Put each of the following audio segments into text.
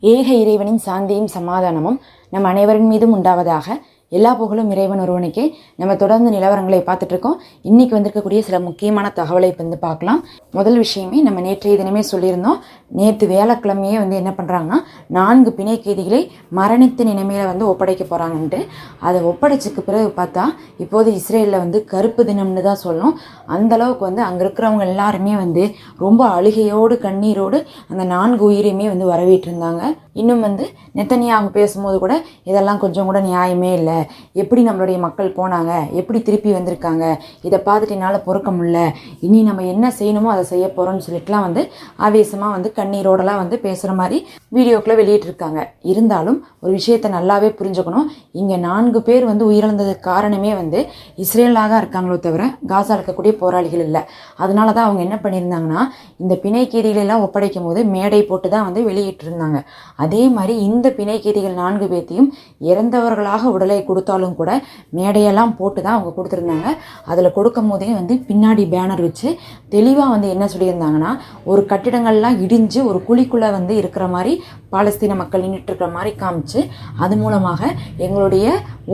ஏக இறைவனின் சாந்தியும் சமாதானமும் நம் அனைவரின் மீதும் உண்டாவதாக எல்லா புகழும் இறைவன் ஒருவனுக்கே. நம்ம தொடர்ந்து நிலவரங்களை பார்த்துட்டு இருக்கோம் இன்னைக்கு வந்திருக்கக்கூடிய சில முக்கியமான தகவலை இப்போ வந்து பார்க்கலாம். முதல் விஷயமே நம்ம நேற்றைய தினமே சொல்லியிருந்தோம். நேற்று வேலைக்கிழமையே வந்து என்ன பண்ணுறாங்கன்னா நான்கு பிணை கைதிகளை மரணித்த நிலைமையில வந்து ஒப்படைக்க போகிறாங்கன்ட்டு அதை ஒப்படைச்சதுக்கு பிறகு பார்த்தா இப்போது இஸ்ரேலில் வந்து கருப்பு தினம்னு தான் சொல்லும் அந்த அளவுக்கு வந்து அங்கே இருக்கிறவங்க எல்லாருமே வந்து ரொம்ப அழுகையோடு கண்ணீரோடு அந்த நான்கு உயிரையுமே வந்து வரவேற்றிருந்தாங்க. இன்னும் வந்து நெத்தனியாக பேசும்போது கூட இதெல்லாம் கொஞ்சம் கூட நியாயமே இல்லை. எப்படி நம்மளுடைய மக்கள் போனாங்க? எப்படி திருப்பி வந்திருக்காங்க? இதை பார்த்துட்டு என்னால் பொறுக்க முடியல. இனி நம்ம என்ன செய்யணுமோ அதை செய்ய போகிறோம்னு சொல்லிட்டுலாம் வந்து ஆவேசமாக வந்து கண்ணீரோடலாம் வந்து பேசுகிற மாதிரி வீடியோக்குள்ளே வெளியிட்டிருக்காங்க. இருந்தாலும் ஒரு விஷயத்தை நல்லாவே புரிஞ்சுக்கணும். இங்கே நான்கு பேர் வந்து உயிரிழந்ததுக்கு காரணமே வந்து இஸ்ரேலாக இருக்காங்களோ தவிர காசா இருக்கக்கூடிய போராளிகள் இல்லை. அதனால தான் அவங்க என்ன பண்ணியிருந்தாங்கன்னா இந்த பிணைக்கீதிகளெல்லாம் ஒப்படைக்கும் போது மேடை போட்டு தான் வந்து வெளியிட்டிருந்தாங்க. அதே மாதிரி இந்த பிணை நான்கு பேர்த்தையும் இறந்தவர்களாக உடலை கொடுத்தாலும் கூட மேடையெல்லாம் போட்டு தான் அவங்க கொடுத்துருந்தாங்க. அதில் கொடுக்கும் போதே வந்து பின்னாடி பேனர் வச்சு தெளிவாக வந்து என்ன சொல்லியிருந்தாங்கன்னா ஒரு கட்டிடங்கள்லாம் இடிந்து பிரிஞ்சு ஒரு குழிக்குள்ளே வந்து இருக்கிற மாதிரி பாலஸ்தீன மக்கள் நின்றுட்டு மாதிரி காமிச்சு அது மூலமாக எங்களுடைய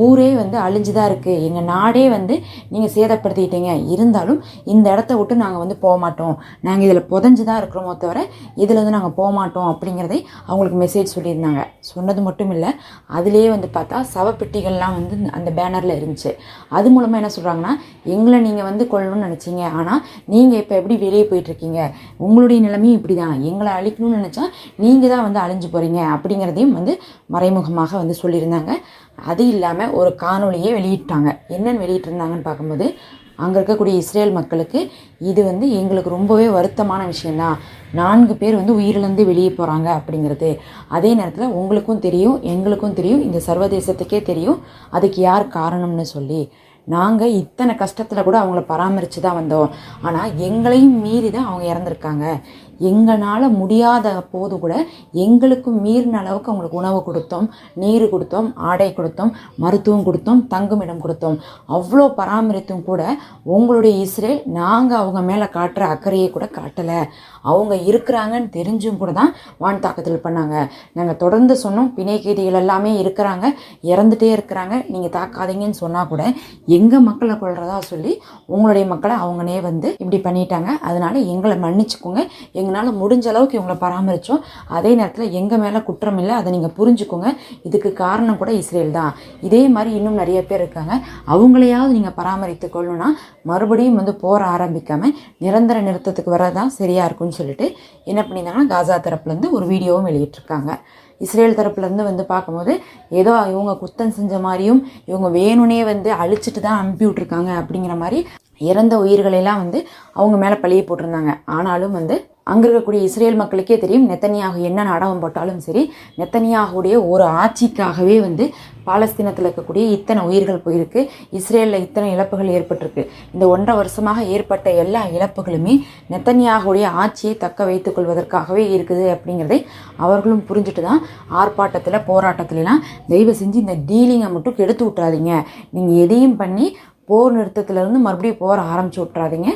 ஊரே வந்து அழிஞ்சு தான் இருக்குது எங்கள் நாடே வந்து நீங்கள் சேதப்படுத்திட்டீங்க. இருந்தாலும் இந்த இடத்த விட்டு நாங்கள் வந்து போக மாட்டோம். நாங்கள் இதில் புதஞ்சு தான் இருக்கிறோமோ தவிர இதில் வந்து நாங்கள் போக மாட்டோம் அப்படிங்கிறதை அவங்களுக்கு மெசேஜ் சொல்லியிருந்தாங்க. சொன்னது மட்டும் இல்லை அதிலே வந்து பார்த்தா சவப்பெட்டிகள்லாம் வந்து அந்த பேனரில் இருந்துச்சு. அது மூலமாக என்ன சொல்கிறாங்கன்னா எங்களை நீங்கள் வந்து கொள்ளணும்னு நினச்சிங்க. ஆனால் நீங்கள் இப்போ எப்படி வெளியே போயிட்டுருக்கீங்க உங்களுடைய நிலைமையும் இப்படி தான் எங்கள் அழிக்கணும்னு நினச்சா நீங்கள் தான் வந்து அழிஞ்சு போகிறீங்க அப்படிங்கிறதையும் வந்து மறைமுகமாக வந்து சொல்லியிருந்தாங்க. அது இல்லாமல் ஒரு காணொலியை வெளியிட்டாங்க. என்னென்னு வெளியிட்டிருந்தாங்கன்னு பார்க்கும்போது அங்கே இருக்கக்கூடிய இஸ்ரேல் மக்களுக்கு இது வந்து எங்களுக்கு ரொம்பவே வருத்தமான விஷயந்தான் நான்கு பேர் வந்து உயிரிழந்து வெளியே போகிறாங்க அப்படிங்கிறது. அதே நேரத்தில் உங்களுக்கும் தெரியும் எங்களுக்கும் தெரியும் இந்த சர்வதேசத்துக்கே தெரியும் அதுக்கு யார் காரணம்னு சொல்லி. நாங்கள் இத்தனை கஷ்டத்தில் கூட அவங்கள பராமரித்து தான் வந்தோம். ஆனால் எங்களையும் மீறி தான் அவங்க இறந்துருக்காங்க. எங்களால் முடியாத போது கூட எங்களுக்கும் மீறின அளவுக்கு அவங்களுக்கு உணவு கொடுத்தோம் நீர் கொடுத்தோம் ஆடை கொடுத்தோம் மருத்துவம் கொடுத்தோம் தங்குமிடம் கொடுத்தோம். அவ்வளோ பராமரித்தும் கூட உங்களுடைய இஸ்ரேல் நாங்கள் அவங்க மேலே காட்டுற அக்கறையை கூட காட்டலை. அவங்க இருக்கிறாங்கன்னு தெரிஞ்சும் கூட தான் வான் தாக்குதல் பண்ணாங்க. நாங்கள் தொடர்ந்து சொன்னோம் பிணைக்கீதிகள் எல்லாமே இருக்கிறாங்க இறந்துட்டே இருக்கிறாங்க நீங்கள் தாக்காதீங்கன்னு சொன்னால் கூட எங்கள் மக்களை கொள்றதா சொல்லி உங்களுடைய மக்களை அவங்களே வந்து இப்படி பண்ணிட்டாங்க. அதனால எங்களை மன்னிச்சுக்கோங்க எங்களால் முடிஞ்ச அளவுக்கு இவங்களை பராமரித்தோம் அதே நேரத்தில் எங்கள் மேலே குற்றம் இல்லை அதை நீங்கள் புரிஞ்சுக்கோங்க. இதுக்கு காரணம் கூட இஸ்ரேல் தான். இதே மாதிரி இன்னும் நிறைய பேர் இருக்காங்க. அவங்களையாவது நீங்கள் பராமரித்து கொள்ளணும்னா மறுபடியும் வந்து போர் ஆரம்பிக்காமல் நிரந்தர நிறுத்தத்துக்கு வரதான் சரியாக இருக்கும்னு சொல்லிட்டு என்ன பண்ணியிருந்தாங்கன்னா காசா தரப்புலேருந்து ஒரு வீடியோவும் வெளியிட்டிருக்காங்க. இஸ்ரேல் தரப்புலேருந்து வந்து பார்க்கும்போது ஏதோ இவங்க குத்தம் செஞ்ச மாதிரியும் இவங்க வேணும்னே வந்து அழிச்சிட்டு தான் அனுப்பி விட்ருக்காங்க அப்படிங்கிற மாதிரி இறந்த உயிர்களெல்லாம் வந்து அவங்க மேலே பழிய போட்டிருந்தாங்க. ஆனாலும் வந்து அங்கே இருக்கக்கூடிய இஸ்ரேல் மக்களுக்கே தெரியும் நெத்தனியாக என்ன நாடகம் போட்டாலும் சரி நெத்தனியாகுடைய ஒரு ஆட்சிக்காகவே வந்து பாலஸ்தீனத்தில் இருக்கக்கூடிய இத்தனை உயிர்கள் போயிருக்கு இஸ்ரேலில் இத்தனை இழப்புகள் ஏற்பட்டிருக்கு. இந்த ஒன்றரை வருஷமாக ஏற்பட்ட எல்லா இழப்புகளுமே நெத்தனியாகுடைய ஆட்சியை தக்க வைத்துக் கொள்வதற்காகவே இருக்குது அப்படிங்கிறதை அவர்களும் புரிஞ்சுட்டு தான் ஆர்ப்பாட்டத்தில் போராட்டத்திலலாம் தயவு செஞ்சு இந்த டீலிங்கை மட்டும் கெடுத்து விட்றாதீங்க நீங்கள் எதையும் பண்ணி போர் நிறுத்தத்திலேருந்து மறுபடியும் போர் ஆரம்பிச்சு விட்றாதீங்க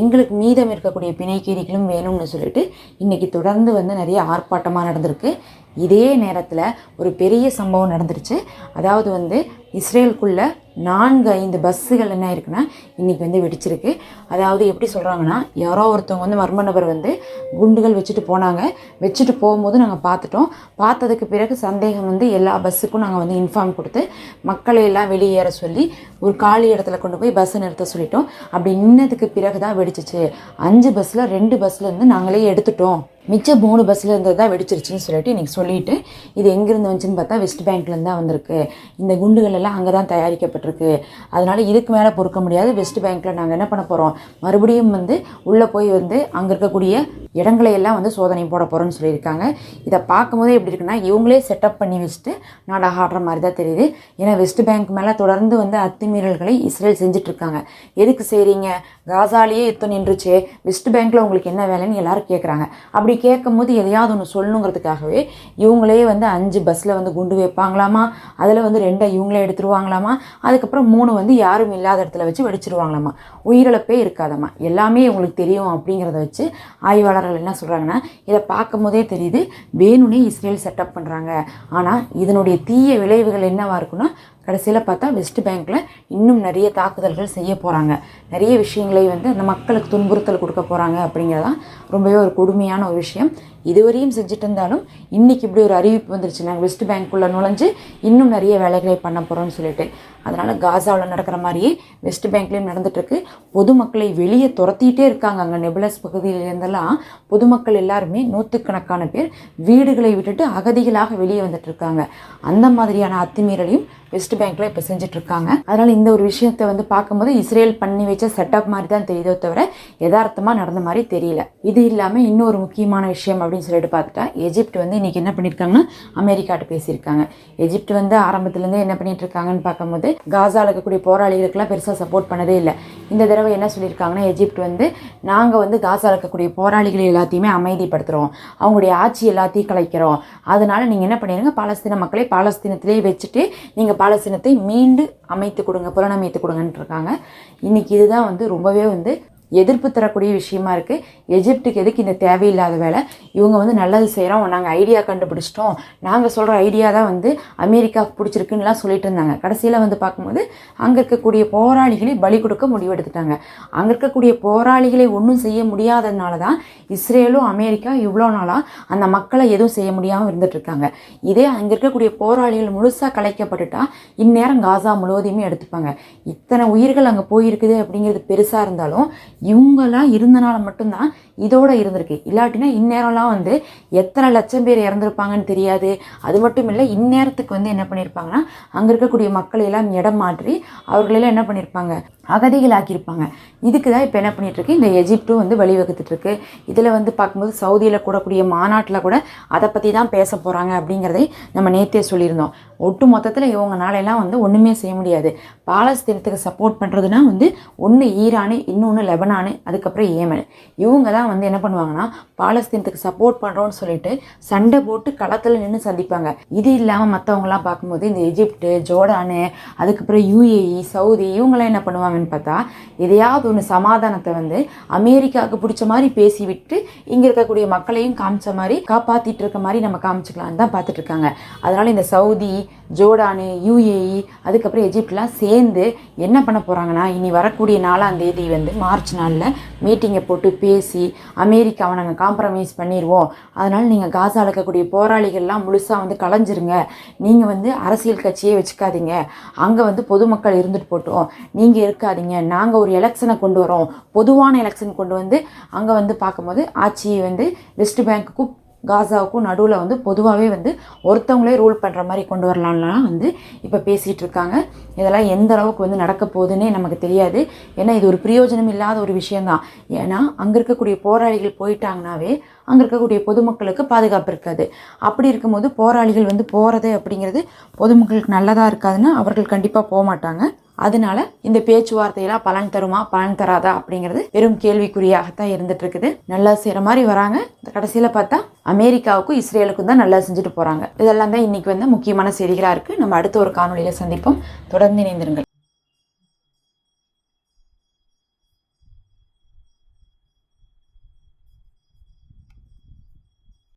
எங்களுக்கு மீதம் இருக்கக்கூடிய பிணைக்கீரிகளும் வேணும்னு சொல்லிட்டு இன்றைக்கி தொடர்ந்து வந்து நிறைய ஆர்ப்பாட்டமாக நடந்திருக்கு. இதே நேரத்தில் ஒரு பெரிய சம்பவம் நடந்துருச்சு. அதாவது வந்து இஸ்ரேலுக்குள்ள நான்கு ஐந்து பஸ்ஸுகள் என்ன இருக்குன்னா இன்றைக்கி வந்து வெடிச்சிருக்கு. அதாவது எப்படி சொல்கிறாங்கன்னா யாரோ ஒருத்தவங்க வந்து மர்ம நபர் வந்து குண்டுகள் வச்சுட்டு போனாங்க. வச்சுட்டு போகும்போது நாங்கள் பார்த்துட்டோம். பார்த்ததுக்கு பிறகு சந்தேகம் வந்து எல்லா பஸ்ஸுக்கும் நாங்கள் வந்து இன்ஃபார்ம் கொடுத்து மக்களை எல்லாம் வெளியேற சொல்லி ஒரு காலி இடத்துல கொண்டு போய் பஸ்ஸை நிறுத்த சொல்லிட்டோம். அப்படி நின்னதுக்கு பிறகு தான் வெடிச்சிச்சு. அஞ்சு பஸ்ஸில் ரெண்டு பஸ்ஸில் இருந்து நாங்களே எடுத்துட்டோம். மிச்சம் மூணு பஸ்ஸில் இருந்தது தான் வெடிச்சிருச்சுன்னு சொல்லிட்டு இன்றைக்கி சொல்லிட்டு இது எங்கேருந்து வந்துச்சுன்னு பார்த்தா வெஸ்ட் பேங்க்லேருந்து தான் வந்திருக்கு. இந்த குண்டுகள் எல்லாம் அங்கே தான் தயாரிக்கப்பட்டிருக்கு. அதனால் இதுக்கு மேலே பொறுக்க முடியாது. வெஸ்ட் பேங்க்கில் நாங்கள் என்ன பண்ண போகிறோம் மறுபடியும் வந்து உள்ளே போய் வந்து அங்கே இருக்கக்கூடிய இடங்களை எல்லாம் வந்து சோதனை போட போகிறோம்னு சொல்லியிருக்காங்க. இதை பார்க்கும்போதே எப்படி இருக்குன்னா இவங்களே செட்டப் பண்ணி வச்சுட்டு நாடாக ஆடுற மாதிரி தான் தெரியுது. ஏன்னா வெஸ்ட் பேங்க் மேலே தொடர்ந்து வந்து அத்துமீறல்களை இஸ்ரேல் செஞ்சுட்ருக்காங்க எதுக்கு செய்கிறீங்க காசாலேயே யுத்தம் நின்றுச்சு. வெஸ்ட் பேங்க்கில் உங்களுக்கு என்ன வேலைன்னு எல்லாரும் கேட்குறாங்க அப்படி கேட்கும் போது எதையாவது ஒன்று சொல்லணுங்கிறதுக்காகவே இவங்களே வந்து அஞ்சு பஸ்ஸில் வந்து குண்டு வைப்பாங்களாமா? அதில் வந்து ரெண்டை இவங்களே எடுத்துருவாங்களாமா? அதுக்கப்புறம் மூணு வந்து யாரும் இல்லாத இடத்துல வச்சு வெடிச்சிருவாங்களாமா? உயிரிழப்பே இருக்காதாம்மா. எல்லாமே இவங்களுக்கு தெரியும் அப்படிங்கிறத வச்சு ஆய்வாளர்கள் என்ன சொல்கிறாங்கன்னா இதை பார்க்கும் போதே தெரியுது வேணும்னே இஸ்ரேல் செட்டப் பண்ணுறாங்க ஆனால் இதனுடைய தீய விளைவுகள் என்னவாக இருக்குன்னா கடைசியில் பார்த்தா வெஸ்ட் பேங்க்கில் இன்னும் நிறைய தாக்குதல்கள் செய்ய போகிறாங்க நிறைய விஷயங்களை வந்து அந்த மக்களுக்கு துன்புறுத்தல் கொடுக்க போகிறாங்க அப்படிங்கிறதான் ரொம்பவே ஒரு கொடுமையான ஒரு விஷயம். இதுவரையும் செஞ்சுட்டு இருந்தாலும் இன்றைக்கி இப்படி ஒரு அறிவிப்பு வந்துருச்சு நாங்கள் வெஸ்ட் பேங்க்குள்ளே நுழைஞ்சு இன்னும் நிறைய வேலைகளை பண்ண போகிறோம்னு சொல்லிட்டு. அதனால் காசாவில் நடக்கிற மாதிரியே வெஸ்ட் பேங்க்லேயும் நடந்துகிட்ருக்கு பொதுமக்களை வெளியே துரத்திட்டே இருக்காங்க. அங்கே நெபுலஸ் பகுதியிலேருந்தெல்லாம் பொதுமக்கள் எல்லாருமே நூற்றுக்கணக்கான பேர் வீடுகளை விட்டுட்டு அகதிகளாக வெளியே வந்துட்டுருக்காங்க. அந்த மாதிரியான அத்துமீறலையும் வெஸ்ட் பேங்க்ல இப்போ செஞ்சுட்டு இருக்காங்க இந்த ஒரு விஷயத்தை வந்து பார்க்கும்போது இஸ்ரேல் பண்ணி வச்ச செட்டப் மாதிரி தான் தெரியுதோ தவிர யதார்த்தமாக நடந்த மாதிரி தெரியல. இது இல்லாமல் இன்னொரு முக்கியமான விஷயம் அப்படின்னு சொல்லிட்டு பார்த்துட்டா எஜிப்ட் வந்து இன்னைக்கு என்ன பண்ணியிருக்காங்கன்னா அமெரிக்காட்ட பேசியிருக்காங்க. எஜிப்ட் வந்து ஆரம்பத்துலேருந்து என்ன பண்ணிட்டு இருக்காங்கன்னு பார்க்கும்போது காசாவில் இருக்கக்கூடிய போராளிகளுக்கெல்லாம் பெருசாக சப்போர்ட் பண்ணதே இல்லை. இந்த தடவை என்ன சொல்லியிருக்காங்கன்னா எஜிப்ட் வந்து நாங்கள் வந்து காசாவில் இருக்கக்கூடிய போராளிகளை எல்லாத்தையுமே அமைதிப்படுத்துகிறோம் அவங்களுடைய ஆட்சி எல்லாத்தையும் கலைக்கிறோம். அதனால் நீங்கள் என்ன பண்ணிடுங்க பாலஸ்தீன மக்களை பாலஸ்தீனத்திலே வச்சுட்டு நீங்கள் பாலஸ்தீனத்தை மீண்டு அமைத்து கொடுங்க புலனமைத்து கொடுங்கன்ட்டு இருக்காங்க. இன்றைக்கி இதுதான் வந்து ரொம்பவே வந்து எதிர்ப்பு தரக்கூடிய விஷயமா இருக்குது எஜிப்டுக்கு எதுக்கு இந்த தேவையில்லாத வேலை? இவங்க வந்து நல்லது செய்கிறோம் நாங்கள் ஐடியா கண்டுபிடிச்சிட்டோம். நாங்கள் சொல்கிற ஐடியா தான் வந்து அமெரிக்காவுக்கு பிடிச்சிருக்குன்னுலாம் சொல்லிட்டு இருந்தாங்க. கடைசியில் வந்து பார்க்கும்போது அங்கே இருக்கக்கூடிய போராளிகளை பலி கொடுக்க முடிவெடுத்துட்டாங்க அங்கே இருக்கக்கூடிய போராளிகளை ஒன்றும் செய்ய முடியாததுனால தான் இஸ்ரேலும் அமெரிக்கா இவ்வளோ நாளாக அந்த மக்களை எதுவும் செய்ய முடியாமல் இருந்துட்டுருக்காங்க இதே அங்கே இருக்கக்கூடிய போராளிகள் முழுசாக கலைக்கப்பட்டுட்டா இந்நேரம் காசா முழுவதையுமே எடுத்துப்பாங்க. இத்தனை உயிர்கள் அங்கே போயிருக்குது அப்படிங்கிறது பெருசாக இருந்தாலும் இவங்கெல்லாம் இருந்தனால மட்டும்தான் இதோட இருந்திருக்கு. இல்லாட்டினா இந்நேரம்லாம் வந்து எத்தனை லட்சம் பேர் இறந்துருப்பாங்கன்னு தெரியாது. அது மட்டும் இல்லை இந்நேரத்துக்கு வந்து என்ன பண்ணியிருப்பாங்கன்னா அங்கே இருக்கக்கூடிய மக்களையெல்லாம் இடம் மாற்றி அவர்களெல்லாம் என்ன பண்ணியிருப்பாங்க அகதிகளாக்கியிருப்பாங்க. இதுக்கு தான் இப்போ என்ன பண்ணிகிட்ருக்கு இந்த எஜிப்டும் வந்து வழிவகுத்துட்டு இருக்கு இதில் வந்து பார்க்கும்போது சவுதியில் கூடக்கூடிய மாநாட்டில் கூட அதை பற்றி தான் பேச போகிறாங்க அப்படிங்கிறதை நம்ம நேற்றே சொல்லியிருந்தோம். ஒட்டு மொத்தத்தில் இவங்கனாலெல்லாம் வந்து ஒன்றுமே செய்ய முடியாது. பாலஸ்தீனத்துக்கு சப்போர்ட் பண்ணுறதுனா வந்து ஒன்று ஈரானு இன்னொன்று லெபனானு அதுக்கப்புறம் ஏமனு. இவங்க தான் வந்து என்ன பண்ணுவாங்கன்னா பாலஸ்தீனத்துக்கு சப்போர்ட் பண்ணுறோன்னு சொல்லிட்டு சண்டை போட்டு களத்தில் நின்று சந்திப்பாங்க. இது இல்லாமல் மற்றவங்களாம் பார்க்கும்போது இந்த எஜிப்டு ஜோர்டானு அதுக்கப்புறம் யூஏஇ சவுதி இவங்களாம் என்ன பண்ணுவாங்க பண்ணுவாங்கன்னு பார்த்தா எதையாவது ஒன்று சமாதானத்தை வந்து அமெரிக்காவுக்கு பிடிச்ச மாதிரி பேசிவிட்டு இங்கே இருக்கக்கூடிய மக்களையும் காமிச்ச மாதிரி காப்பாற்றிட்டு இருக்க மாதிரி நம்ம காமிச்சிக்கலாம்னு தான் பார்த்துட்டு இருக்காங்க. அதனால இந்த சவுதி ஜோர்டானு யூஏஇ அதுக்கப்புறம் எஜிப்ட்லாம் சேர்ந்து என்ன பண்ண போகிறாங்கன்னா இனி வரக்கூடிய நாலாம் தேதி வந்து மார்ச் நாளில் மீட்டிங்கை போட்டு பேசி அமெரிக்காவை நாங்கள் காம்ப்ரமைஸ் பண்ணிடுவோம் அதனால் நீங்கள் காசால இருக்கக்கூடிய போராளிகள்லாம் முழுசாக வந்து கலைஞ்சிருங்க. நீங்கள் வந்து அரசியல் கட்சியே வச்சுக்காதீங்க. அங்கே வந்து பொதுமக்கள் இருந்துட்டு போட்டோம். நீங்கள் இருக்காதீங்க. நாங்கள் ஒரு எலெக்ஷனை கொண்டு வரோம். பொதுவான எலெக்ஷன் கொண்டு வந்து அங்கே வந்து பார்க்கும்போது ஆட்சியை வந்து வெஸ்ட் பேங்க்குக்கும் காசாவுக்கும் நடுவில் வந்து பொதுவாகவே வந்து ஒருத்தவங்களே ரூல் பண்ணுற மாதிரி கொண்டு வரலாம்லாம் வந்து இப்போ பேசிகிட்டு இருக்காங்க. இதெல்லாம் எந்த அளவுக்கு வந்து நடக்க போகுதுன்னே நமக்கு தெரியாது. ஏன்னா இது ஒரு பிரயோஜனம் இல்லாத ஒரு விஷயந்தான் ஏன்னா அங்கே இருக்கக்கூடிய போராளிகள் போயிட்டாங்கனாவே அங்கே இருக்கக்கூடிய பொதுமக்களுக்கு பாதுகாப்பு இருக்காது. அப்படி இருக்கும்போது போராளிகள் வந்து போகிறது அப்படிங்கிறது பொதுமக்களுக்கு நல்லதாக இருக்காதுன்னா அவர்கள் கண்டிப்பாக போக மாட்டாங்க. அதனால இந்த பேச்சுவார்த்தையெல்லாம் பலன் தருமா பலன் தராதா அப்படிங்கிறது பெரும் கேள்விக்குறியாகத்தான் இருந்துட்டு இருக்குது நல்லா செய்கிற மாதிரி வராங்க. இந்த கடைசியில் பார்த்தா அமெரிக்காவுக்கும் இஸ்ரேலுக்கும் தான் நல்லா செஞ்சுட்டு போகிறாங்க இதெல்லாம் தான் இன்னைக்கு வந்து முக்கியமான செய்திகளாக இருக்குது நம்ம அடுத்த ஒரு காணொலியில் சந்திப்போம். தொடர்ந்து இணைந்திருங்கள்.